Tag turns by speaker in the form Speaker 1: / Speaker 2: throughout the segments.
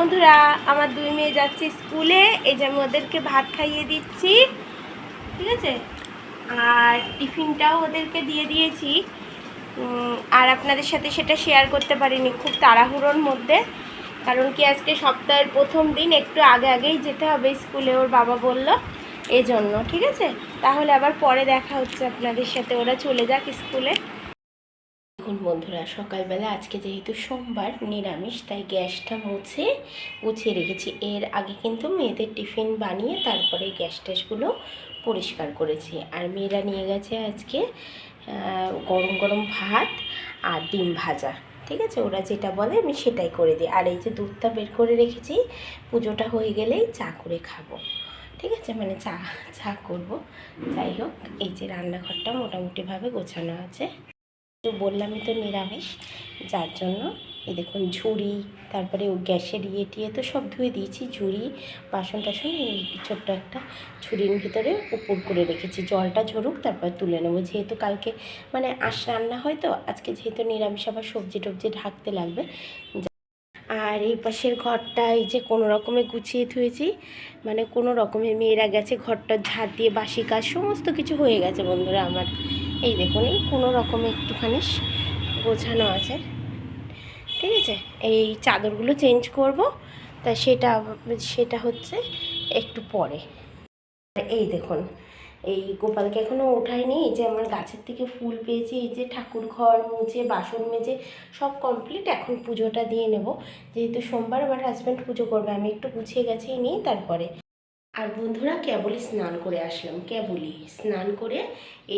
Speaker 1: বন্ধুরা, আমার দুই মেয়ে যাচ্ছে স্কুলে। এই যে আমি ওদেরকে ভাত খাইয়ে দিচ্ছি, ঠিক আছে? আর টিফিনটাও ওদেরকে দিয়ে দিয়েছি। আর আপনাদের সাথে সেটা শেয়ার করতে পারিনি, খুব তাড়াহুড়োর মধ্যে। কারণ কি আজকে সপ্তাহের প্রথম দিন, একটু আগে আগেই যেতে হবে স্কুলে, ওর বাবা বলল এই জন্য ঠিক আছে? তাহলে আবার পরে দেখা হচ্ছে আপনাদের সাথে, ওরা চলে যাক স্কুলে। দেখুন বন্ধুরা, সকালবেলা আজকে যেহেতু সোমবার, নিরামিষ, তাই গ্যাসটা মুছে, গুছিয়ে রেখেছি। এর আগে কিন্তু মেয়েদের টিফিন বানিয়ে তারপরে গ্যাস ট্যাসগুলো পরিষ্কার করেছি। আর মেয়েরা নিয়ে গেছে আজকে গরম গরম ভাত আর ডিম ভাজা। ঠিক আছে? ওরা যেটা বলে আমি সেটাই করে দিই। আর এই যে দুধটা বের করে রেখেছি, পুজোটা হয়ে গেলেই চা করে খাব। ঠিক আছে? মানে চা চা করব। যাই হোক, এই যে রান্নাঘরটা মোটামুটিভাবে গোছানো আছে। তো বললামই তো নিরামিষ, যার জন্য এই দেখুন ঝুড়ি, তারপরে ও গ্যাসের ইয়ে টিয়ে তো সব ধুয়ে দিয়েছি, ঝুড়ি, বাসন টাসন, এই ছোট্ট একটা ঝুড়ির ভিতরে উপর করে রেখেছি। জলটা ঝরুক, তারপর তুলে নেব। যেহেতু কালকে মানে আস রান্না হয় তো, আজকে যেহেতু নিরামিষ, আবার সবজি টবজি ঢাকতে লাগবে। আর এই পাশের ঘরটা, এই যে কোনো রকমে গুছিয়ে থুয়েছি মানে কোনো রকমে মেয়েরা গেছে ঘরটা ঝাড় দিয়ে, বাসি কাজ, সমস্ত কিছু হয়ে গেছে বন্ধুরা আমার। এই দেখুন, এই কোনো রকমে একটুখানি গোছানো আছে। ঠিক আছে? এই চাদরগুলো চেঞ্জ করব, তা সেটা সেটা হচ্ছে একটু পরে। এই দেখুন, এই গোপালকে এখনও ওঠায়নি, এই যে আমার গাছের থেকে ফুল পেয়েছি, এই যে ঠাকুর ঘর মুছে, বাসন মেজে, সব কমপ্লিট এখন পুজোটা দিয়ে নেব। যেহেতু সোমবার আমার হাজব্যান্ড পুজো করবে, আমি একটু গুছিয়ে গেছেই নিই, তারপরে আর বন্ধুরা কেবলই স্নান করে আসলাম, কেবলই স্নান করে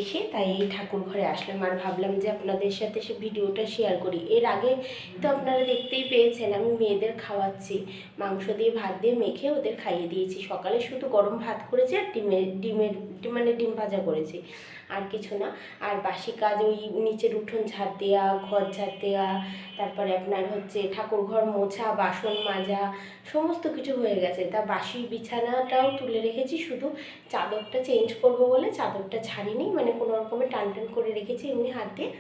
Speaker 1: এসে তাই এই ঠাকুর ঘরে আসলাম। আর ভাবলাম যে আপনাদের সাথে সে ভিডিওটা শেয়ার করি। এর আগে তো আপনারা দেখতেই পেয়েছেন, আমি মেয়েদের খাওয়াচ্ছি, মাংস দিয়ে ভাত দিয়ে মেখে ওদের খাইয়ে দিয়েছি। সকালে শুধু গরম ভাত করেছি আর ডিমের ডিমের মানে ডিম ভাজা করেছি। আর কিছু না। আর বাসি কাজ ওই নিচের উঠোন ঝাড় দেওয়া ঘর ঝাড় দেওয়া তারপরে আপনার হচ্ছে ঠাকুর ঘর মোছা, বাসন মাজা, সমস্ত কিছু হয়ে গেছে। তা বাসি বিছানাটাও তুলে রেখেছি, শুধু চাদরটা চেঞ্জ করব বলে চাদরটা ছাড়িনি মানে কোনো রকমে টান টান করে রেখেছি এমনি হাত দিয়ে।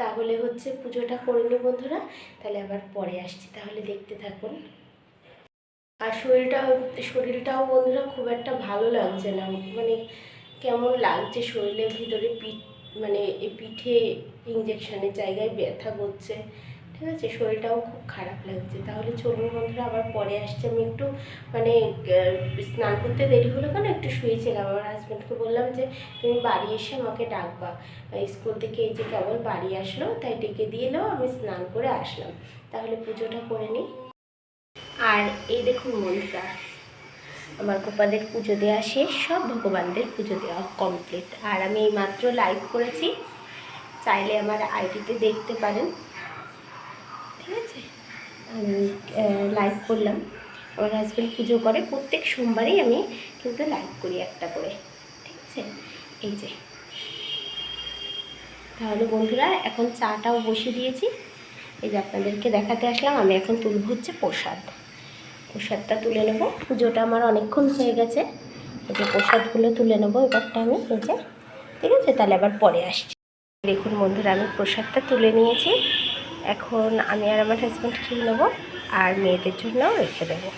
Speaker 1: তাহলে হচ্ছে পুজোটা করে নি বন্ধুরা। তাহলে আবার পরে আসছি, তাহলে দেখতে থাকুন। আর শরীরটা শরীরটাও বন্ধুরা খুব একটা ভালো লাগছে না। মানে কেমন লাগছে শরীরের ভিতরে পিঠ মানে পিঠে ইঞ্জেকশনের জায়গায় ব্যথা করছে? ঠিক আছে, শরীরটাও খুব খারাপ লাগছে। তাহলে চলুন বন্ধুরা, আবার পরে আসছে। আমি একটু মানে স্নান করতে দেরি হলো কেন? একটু শুয়েছিলাম। আমার হাজব্যান্ডকে বললাম যে, তুমি বাড়ি এসে আমাকে ডাকবা। স্কুল থেকে এই যে কেবল বাড়ি আসলো, তাই ডেকে দিয়ে এলো, আমি স্নান করে আসলাম। তাহলে পুজোটা করে নিই। আর এই দেখুন বন্ধুরা আমার গোপালের পুজো দেওয়া শেষ, সব ভগবানদের পুজো দেওয়া কমপ্লিট আর আমি মাত্র লাইভ করেছি, চাইলে আমার আইডিতে দেখতে পারেন। ঠিক আছে? আমি লাইভ করলাম। আমার হাজব্যান্ড পুজো করে, প্রত্যেক সোমবারেই আমি কিন্তু লাইভ করি একটা করে। ঠিক আছে? এই যে। তাহলে বন্ধুরা, এখন চাটাও বসিয়ে দিয়েছি। এই যে আপনাদেরকে দেখাতে আসলাম, আমি এখন তুলব হচ্ছে প্রসাদ। প্রসাদটা তুলে নেব। পুজোটা আমার অনেকক্ষণ হয়ে গেছে। এই যে প্রসাদগুলো তুলে নেব এবারটা আমি, এই যে, ঠিক আছে? তাহলে আবার পরে আসছি। দেখুন বন্ধুরা, আমি প্রসাদটা তুলে নিয়েছি। এখন আমি আর আমার হাজব্যান্ড খেয়ে নেব আর মেয়েদের জন্যও রেখে দেবো।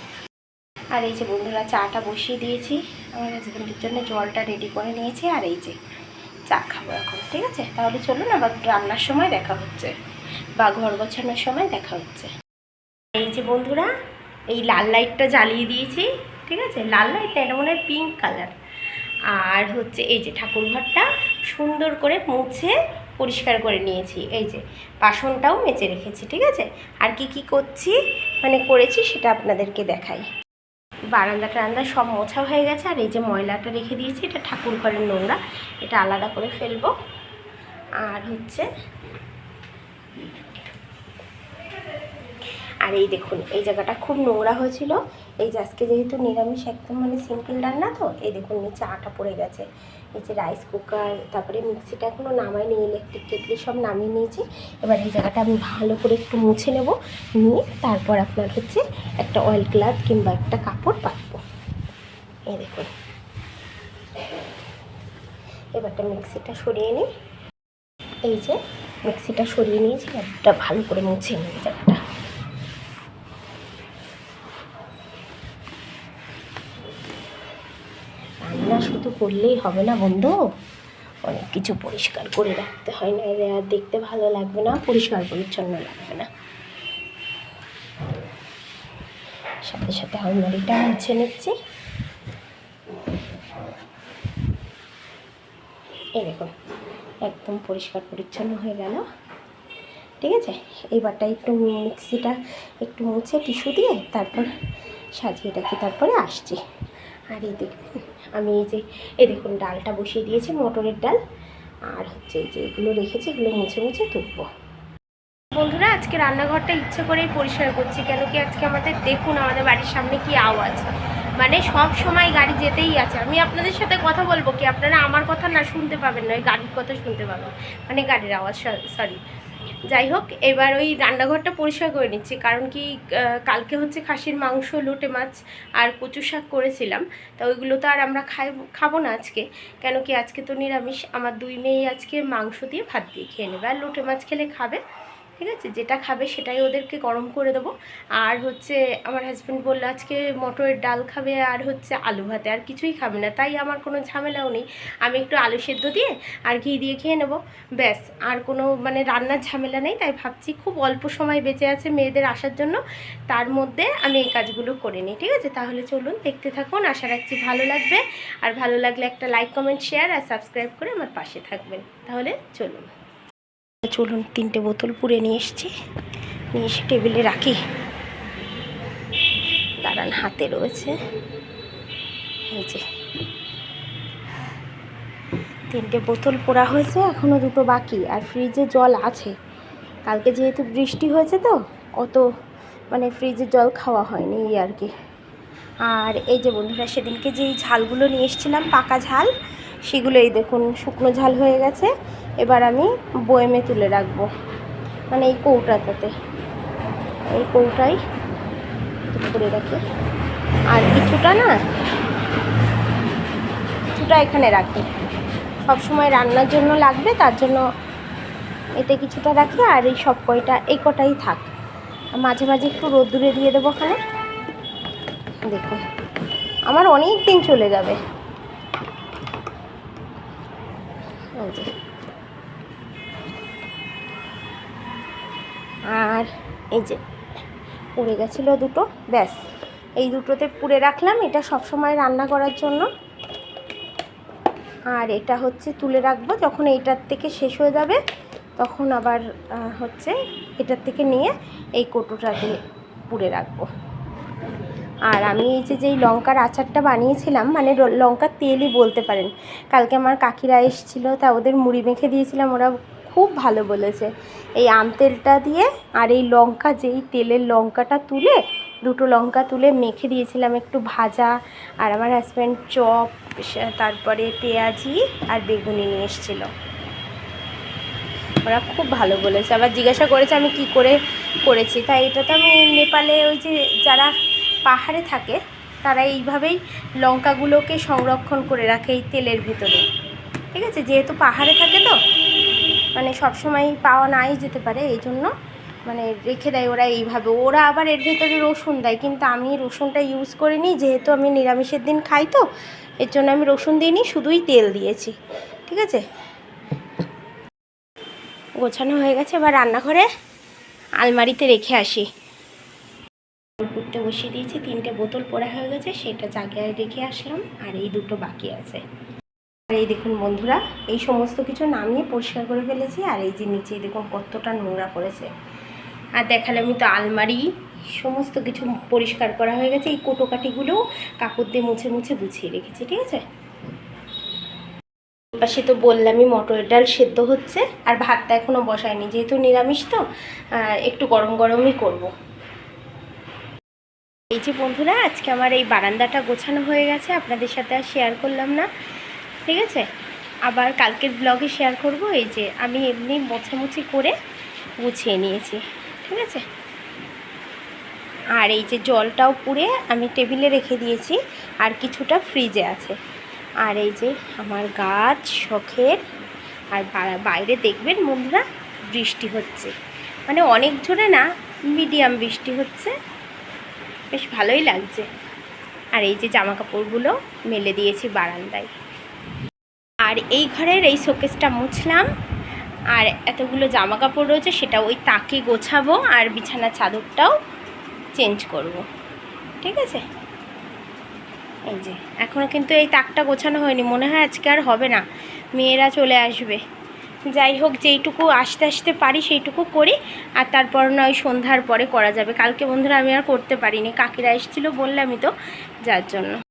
Speaker 1: আর এই যে বন্ধুরা, চাটা বসিয়ে দিয়েছি। আমার হাজব্যান্ডের জন্য জলটা রেডি করে নিয়েছি আর এই যে চা খাব এখন, ঠিক আছে? তাহলে চলুন আবার রান্নার সময় দেখা হচ্ছে বা ঘর গোছানোর সময় দেখা হচ্ছে। এই যে বন্ধুরা এই লাল লাইটটা জ্বালিয়ে দিয়েছি, ঠিক আছে? লাল লাইটটা এটা মনে হয় পিঙ্ক কালার আর হচ্ছে এই যে ঠাকুর ঘরটা সুন্দর করে মুছে পরিষ্কার করে নিয়েছি। এই যে বাসনটাও মেজে রেখেছি, ঠিক আছে? আর কি কি করছি মানে করেছি সেটা আপনাদেরকে দেখাই। বারান্দা টারান্দা সব মোছা হয়ে গেছে, আর এই যে ময়লাটা রেখে দিয়েছি, এটা ঠাকুর ঘরের নোংরা। এটা আলাদা করে ফেলব। আর হচ্ছে আর এই দেখুন, এই জায়গাটা খুব নোংরা হয়েছিল। এই যে আজকে যেহেতু নিরামিষ, একদম মানে সিম্পল রান্না তো, এই দেখুন নিচে আটা পড়ে গেছে। এই যে রাইস কুকার তারপরে মিক্সিটা এখনও নামাইনি ইলেকট্রিক কেটলি সব নামিয়ে নিয়েছি। এবার এই জায়গাটা আমি ভালো করে একটু মুছে নেব। নিয়ে তারপর আপনার হচ্ছে একটা অয়েল ক্লাথ কিংবা একটা কাপড় পাতবো। এই দেখুন। এবারটা মিক্সিটা সরিয়ে নিই। এই যে মিক্সিটা সরিয়ে নিয়েছি, একটা ভালো করে মুছে নিই জায়গাটা শুধু করলেই হবে না বন্ধু? অনেক কিছু পরিষ্কার করে রাখতে হয় না আর দেখতে ভালো লাগবে না, পরিষ্কার পরিচ্ছন্ন লাগবে না। সাথে সাথে আলমারিটা মুছে নিচ্ছি। দেখুন, একদম পরিষ্কার পরিচ্ছন্ন হয়ে গেল। ঠিক আছে? এইবারটা একটু মিক্সিটা একটু মুছে টিস্যু দিয়ে তারপর সাজিয়ে রাখি তারপরে আসছি। আর এই দেখুন, আমি এই যে, এই দেখুন, ডালটা বসিয়ে দিয়েছি, মটরের ডাল। আর হচ্ছে যে এগুলো রেখেছি, এগুলো মুছে মুছে তুলবো। বন্ধুরা, আজকে রান্নাঘরটা ইচ্ছে করেই পরিষ্কার করছি, কেন কি আজকে আমাদের দেখুন, আমাদের বাড়ির সামনে কি আওয়াজ। মানে সব সময় গাড়ি যেতেই আছে। আমি আপনাদের সাথে কথা বলব কি, আপনারা আমার কথা না শুনতে পাবেন না, ওই গাড়ির কথা শুনতে পাবেন। মানে গাড়ির আওয়াজ সরি। যাই হোক, এবার ওই রান্নাঘরটা পরিষ্কার করে নিচ্ছি। কারণ কি কালকে হচ্ছে খাসির মাংস, লোটে মাছ আর কচু শাক করেছিলাম। তা ওইগুলো তো আর আমরা খাই, খাব না আজকে। কেন কি, আজকে তো নিরামিষ। আমার দুই মেয়ে আজকে মাংস দিয়ে ভাত দিয়ে খেয়ে নেবে। আর লোটে মাছ খেলে খাবে। ঠিক আছে? যেটা খাবে সেটাই ওদেরকে গরম করে দেবো। আর হচ্ছে আমার হাজব্যান্ড বলল, আজকে মটরের ডাল খাবে আর হচ্ছে আলু ভাতে। আর কিছুই খাবে না। তাই আমার কোনো ঝামেলাও নেই। আমি একটু আলু সেদ্ধ দিয়ে আর ঘি দিয়ে খেয়ে নেব। ব্যাস। আর কোনো মানে রান্নার ঝামেলা নেই। তাই ভাবছি খুব অল্প সময় বেঁচে আছে মেয়েদের আসার জন্য। তার মধ্যে আমি এই কাজগুলো করে নিই। ঠিক আছে? তাহলে চলুন দেখতে থাকুন। আশা রাখছি ভালো লাগবে। আর ভালো লাগলে একটা লাইক কমেন্ট শেয়ার আর সাবস্ক্রাইব করে আমার পাশে থাকবেন। তাহলে চলুন। চলুন তিনটে বোতল পুড়ে নিয়ে এসছি। নিয়ে এসে টেবিলে রাখি। দাঁড়ান, হাতে রয়েছে। এই যে। তিনটে বোতল পোড়া হয়েছে এখনও দুটো বাকি, আর ফ্রিজে জল আছে। কালকে যেহেতু বৃষ্টি হয়েছে তো, অত মানে ফ্রিজের জল খাওয়া হয়নি এই আর কি। আর এই যে বন্ধুরা, সেদিনকে যেই ঝালগুলো নিয়ে এসেছিলাম, পাকা ঝাল সেগুলো এই দেখুন, শুকনো ঝাল হয়ে গেছে। এবার আমি বয়েমে তুলে রাখব মানে এই কৌটাটাতে। এই কৌটাই করে রাখি। আর কিছুটা না, কিছুটা এখানে রাখি। সব সময় রান্নার জন্য লাগবে, তার জন্য এতে কিছুটা রাখি, আর এই সব কয়টা, এই কটাই থাক। মাঝে মাঝে একটু রোদ্দুরে দিয়ে দেবো ওখানে। দেখুন, আমার অনেক দিন চলে যাবে এই যে। আর এই যে পুড়ে গেছিল দুটো, ব্যাস। এই দুটোতে পুড়ে রাখলাম, এটা সব সময় রান্না করার জন্য। আর এটা হচ্ছে তুলে রাখব, যখন এইটার থেকে শেষ হয়ে যাবে, তখন আবার হচ্ছে এটার থেকে নিয়ে এই কৌটোটাতে পুড়ে রাখব। আর আমি এই যে যেই লঙ্কার আচারটা বানিয়েছিলাম মানে লঙ্কার তেলই বলতে পারেন। কালকে আমার কাকিরা এসেছিল, তা ওদের মুড়ি মেখে দিয়েছিলাম, ওরা খুব ভালো বলেছে। এই আম তেলটা দিয়ে আর এই লঙ্কা, যেই তেলের লঙ্কাটা তুলে, দুটো লঙ্কা তুলে মেখে দিয়েছিলাম একটু ভাজা। আর আমার হাজব্যান্ড চপ, তারপরে পেঁয়াজি আর বেগুনি নিয়ে এসেছিল। ওরা খুব ভালো বলেছে। আবার জিজ্ঞাসা করেছে আমি কি করে করেছি। তাই এটা তো আমি নেপালে ওই যে যারা পাহাড়ে থাকে, তারা এইভাবেই লঙ্কাগুলোকে সংরক্ষণ করে রাখে এই তেলের ভিতরে। ঠিক আছে? যেহেতু পাহাড়ে থাকে তো মানে সবসময় পাওয়া নাই যেতে পারে, এই জন্য মানে রেখে দেয় ওরা এইভাবে। ওরা আবার এর ভেতরে রসুন দেয়, কিন্তু আমি রসুনটা ইউজ করিনি, যেহেতু আমি নিরামিষের দিন খাই তো, এর জন্য আমি রসুন দিইনি, শুধুই তেল দিয়েছি, ঠিক আছে? গোছানো হয়ে গেছে, এবার রান্নাঘরে আলমারিতে রেখে আসি। পুটতে বসিয়ে দিয়েছি, তিনটে বোতল পোড়া হয়ে গেছে, সেটা জায়গায় রেখে আসলাম, আর এই দুটো বাকি আছে। আর এই দেখুন বন্ধুরা, এই সমস্ত কিছু নামিয়ে পরিষ্কার করে ফেলেছি আর এই যে নিচে দেখুন কতটা নোংরা পড়েছে। আর দেখালে আমি তো আলমারি, সমস্ত কিছু পরিষ্কার করা হয়ে গেছে। এই কোটোকাটিগুলো কাপড় দিয়ে মুছে মুছে গুছিয়ে রেখেছি, ঠিক আছে? পাশে তো বললামই মটরের ডাল সেদ্ধ হচ্ছে, আর ভাতটা এখনও বসায়নি, যেহেতু নিরামিষ তো একটু গরম গরমই করব। এই যে বন্ধুরা, আজকে আমার এই বারান্দাটা গোছানো হয়ে গেছে, আপনাদের সাথে আর শেয়ার করলাম না। ঠিক আছে? আবার কালকের ব্লগে শেয়ার করব, এই যে আমি এমনি মোছামুছি করে গুছিয়ে নিয়েছি, ঠিক আছে? আর এই যে জলটাও পুড়ে আমি টেবিলে রেখে দিয়েছি, আর কিছুটা ফ্রিজে আছে। আর এই যে আমার গাছ শখের, আর বাইরে দেখবেন বন্ধুরা বৃষ্টি হচ্ছে। মানে অনেক জোরে না মিডিয়াম বৃষ্টি হচ্ছে। বেশ ভালোই লাগছে। আর এই যে জামা কাপড়গুলো মেলে দিয়েছি বারান্দায়। আর এই ঘরের এই শোকেসটা মুছলাম। আর এতগুলো জামা কাপড় রয়েছে, সেটা ওই তাকে গোছাবো আর বিছানা চাদরটাও চেঞ্জ করব। ঠিক আছে? এই যে এখনও কিন্তু এই তাকটা গোছানো হয়নি, মনে হয় আজকে আর হবে না। মেয়েরা চলে আসবে। যাই হোক, যেইটুকু আস্তে আস্তে পারি সেইটুকু করি, আর তারপর নয় সন্ধ্যার পরে করা যাবে। কালকে বন্ধুরা আমি আর করতে পারিনি, কাকিরা এসেছিল বললামই তো, যার জন্য।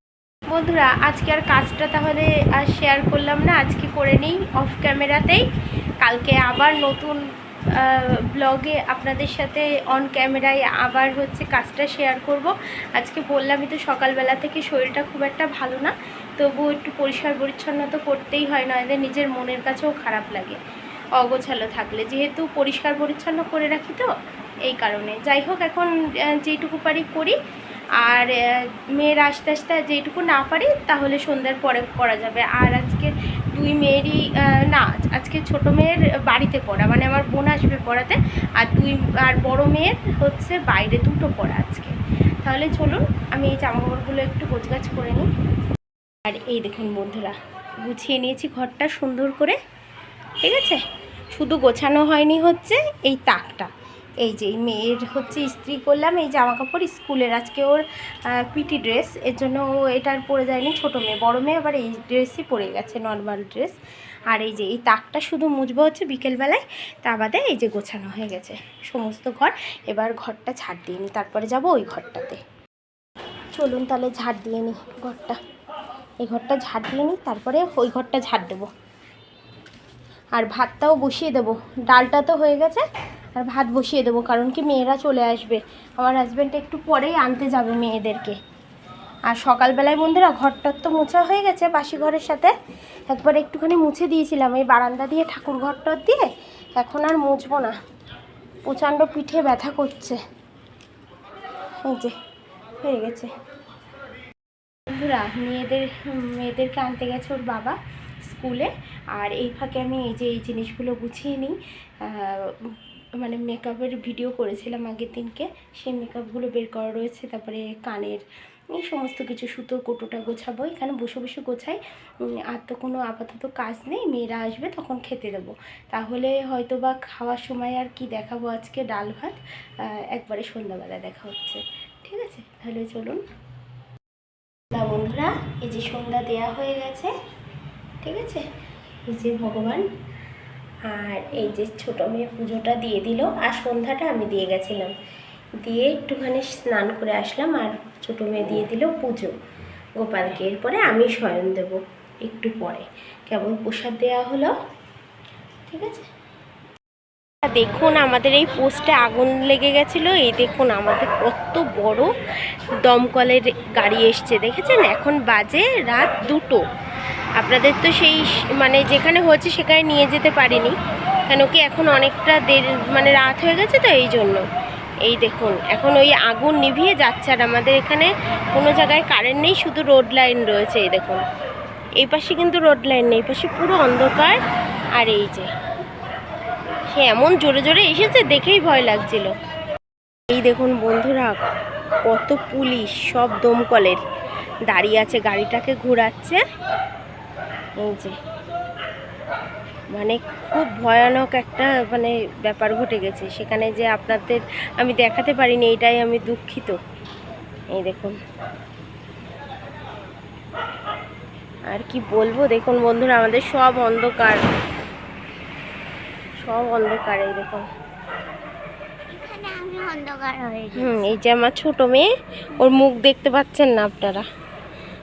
Speaker 1: বন্ধুরা, আজকে আর কাজটা তাহলে আর শেয়ার করলাম না, আজকে করে নিই অফ ক্যামেরাতেই কালকে আবার নতুন ব্লগে আপনাদের সাথে অন ক্যামেরায় আবার হচ্ছে কাজটা শেয়ার করব। আজকে বললামই তো সকালবেলা থেকে শরীরটা খুব একটা ভালো না তবু একটু পরিষ্কার পরিচ্ছন্ন তো করতেই হয় নয়তো নিজের মনের কাছেও খারাপ লাগে, অগোছালো থাকলে। যেহেতু পরিষ্কার পরিচ্ছন্ন করে রাখি তো, এই কারণে। যাই হোক, এখন যেটুকু পারি করি। আর মেয়ের আস্তে আস্তে যেইটুকু না পারি, তাহলে সন্ধ্যার পরে করা যাবে। আর আজকে দুই মেয়েরই না, আজকে ছোট মেয়ের বাড়িতে পড়া মানে আমার বোন আসবে পড়াতে, আর দুই, আর বড় মেয়ের হচ্ছে বাইরে দুটো পড়া আজকে। তাহলে চলুন, আমি এই জামাকাপড়গুলো একটু গোছগাছ করে নিই। আর এই দেখুন বন্ধুরা, গুছিয়ে নিয়েছি ঘরটা সুন্দর করে, ঠিক আছে? শুধু গোছানো হয়নি হচ্ছে এই তাকটা। এই যে মেয়ের হচ্ছে ইস্ত্রি করলাম, এই জামা কাপড় স্কুলের আজকে ওর পিটি ড্রেস, এর জন্য ও এটার পরে যায়নি, ছোটো মেয়ে, বড়ো মেয়ে, আবার এই ড্রেসই পরে গেছে নর্মাল ড্রেস আর এই যে এই তাকটা শুধু মুছবো হচ্ছে বিকেলবেলায়, তা বাদে এই যে গোছানো হয়ে গেছে, সমস্ত ঘর। এবার ঘরটা ছাড় দিয়ে নিই তারপরে যাব ওই ঘরটাতে। চলুন তাহলে ঝাড় দিয়ে নিই ঘরটা। এই ঘরটা ঝাড় দিয়ে নিই তারপরে ওই ঘরটা ঝাড় দেবো। আর ভাতটাও বসিয়ে দেবো। ডালটা তো হয়ে গেছে আর ভাত বসিয়ে দেবো, কারণ কি মেয়েরা চলে আসবে। আমার হাজব্যান্ড একটু পরেই আনতে যাবে মেয়েদেরকে। আর সকালবেলায় বন্ধুরা, ঘরটার তো মোছা হয়ে গেছে বাসি ঘরের সাথে। একবার একটুখানি মুছে দিয়েছিলাম, এই বারান্দা দিয়ে ঠাকুর ঘরটা দিয়ে। এখন আর মুছবো না। প্রচণ্ড পিঠে ব্যথা করছে। এই যে, হয়ে গেছে। বন্ধুরা, মেয়েদের মেয়েদেরকে আনতে গেছে ওর বাবা স্কুলে। আর এই ফাঁকে আমি এই যে এই জিনিসগুলো গুছিয়ে নিই। মানে মেকআপের ভিডিও করেছিলাম আগের দিনকে, সেই মেকআপগুলো বের করা রয়েছে, তারপরে কানের এই সমস্ত কিছু, সুতোর কোটোটা গোছাবো, এখানে বসে বসে গোছাই। আর তো কোনো আপাতত কাজ নেই, মেয়েরা আসবে তখন খেতে দেবো। তাহলে হয়তো বা খাওয়ার সময় আর কি দেখাবো আজকে? ডাল ভাত একবারে সন্ধ্যাবেলা দেখা হচ্ছে। ঠিক আছে? তাহলে চলুন। বন্ধুরা, এই যে সন্ধ্যা দেয়া হয়ে গেছে, ঠিক আছে? এই যে ভগবান আর এই যে ছোটো মেয়ে পুজোটা দিয়ে দিল আর সন্ধ্যাটা আমি দিয়ে গেছিলাম। দিয়ে একটুখানি স্নান করে আসলাম আর ছোটো মেয়ে দিয়ে দিল পুজো। গোপালকে এরপরে আমি শয়ন দেব একটু পরে। কেবল প্রসাদ দেওয়া হলো। ঠিক আছে? দেখুন আমাদের এই পোস্টে আগুন লেগে গেছিল। এই দেখুন আমাদের কত বড় দমকলের গাড়ি এসছে। দেখেছেন? এখন বাজে রাত দুটো। আপনাদের তো সেই মানে যেখানে হয়েছে সেখানে নিয়ে যেতে পারিনি। কেন কি এখন অনেকটা দেরি মানে রাত হয়ে গেছে তো এই জন্য। এই দেখুন, এখন ওই আগুন নিভিয়ে যাচ্ছে আর আমাদের এখানে কোনো জায়গায় কারেন্ট নেই, শুধু রোড লাইন রয়েছে, এই দেখুন। এই পাশে কিন্তু রোড লাইন নেই পাশে পুরো অন্ধকার। আর এই যে, সে এমন জোরে জোরে এসেছে দেখেই ভয় লাগছিল। এই দেখুন বন্ধুরা, কত পুলিশ, সব দমকলের। দাঁড়িয়ে আছে, গাড়িটাকে ঘোরাচ্ছে। এই যে মানে খুব ভয়ানক একটা মানে ব্যাপার ঘটে গেছে। সেখানে যে আপনাদের আমি দেখাতে পারিনি এটাই আমি দুঃখিত। এই দেখুন। আর কি বলব দেখুন বন্ধুরা আমাদের সব অন্ধকার। সব অন্ধকার এই দেখুন।
Speaker 2: অন্ধকার
Speaker 1: হুম এই যে আমার ছোট মেয়ে ওর মুখ দেখতে পাচ্ছেন না আপনারা।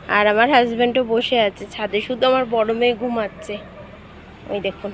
Speaker 1: আর আমার হাজব্যান্ডও বসে আছে ছাদে। শুধু আমার বড় মেয়ে ঘুমাচ্ছে। ওই দেখুন।